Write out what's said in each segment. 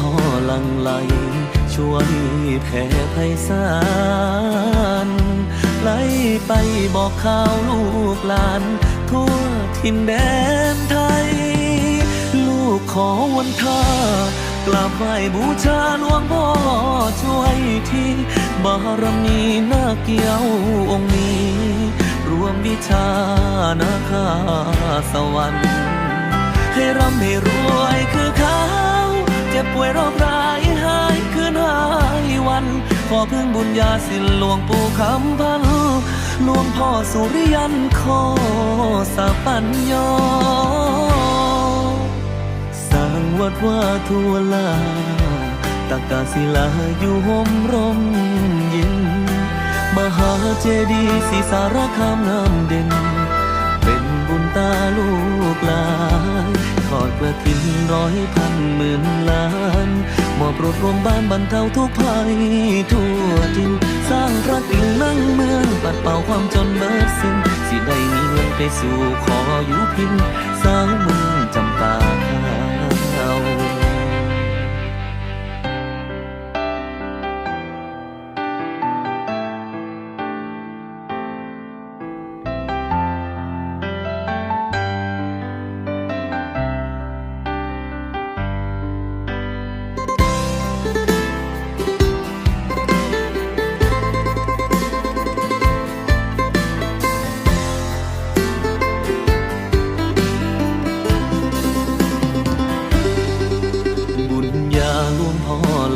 พ่อลังไหลช่วยแผ่ไพศาลไหลไปบอกข่าวลูกหลาน ทั่วทินแดนไทย ลูกขอวันท่ากราบไหว้บูชาหลวงพ่อช่วยที่บารมีนาเกี่ยวองค์นี้ รวมวิชานาคาสวรรค์ให้ร่ำให้รวยคือเขาเจ็บป่วยโรคร้ายหายคืนหายวัน ขอพึ่งบุญญาสิหลวงปู่คำพันหลวงพ่อสุริยันขอสาปัญญาสร้างวัดว่าทัวลาตักกาศิลาอยู่ห่มร่มเย็น มหาเจดีย์ศรีสารคามน้ำเด่น เป็นบุญตาลูกหลานทอดกระถินร้อยพัน หมื่นล้านมอบรถรวมบ้านบรรเทาทุกภัยทั่วทินสร้างรักิ่งนั่งเมืองปัดเป่าความจนเบิดสิ้นสิได้มีเงินไปสู่ขออยู่พินสาวเมึง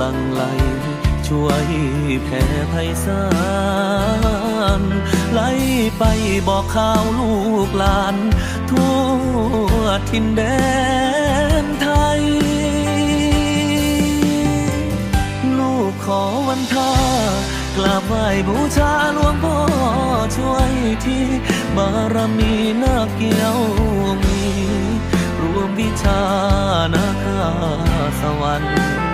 ลังไหล ช่วยแผ่ไพศาลไหลไปบอกข่าวลูกหลาน ทั่วทินแดนไทย ลูกขอวันทากราบไหว้บูชาหลวงพ่อช่วยที่บารมีนาเกี่ยวมี รวมวิชานาคาสวรรค์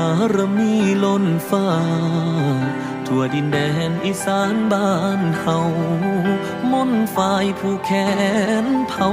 ารมีล้นฟ้า ทั่วดินแดนอีสานบ้านเฮามนฝ่ายผู้แขนเผา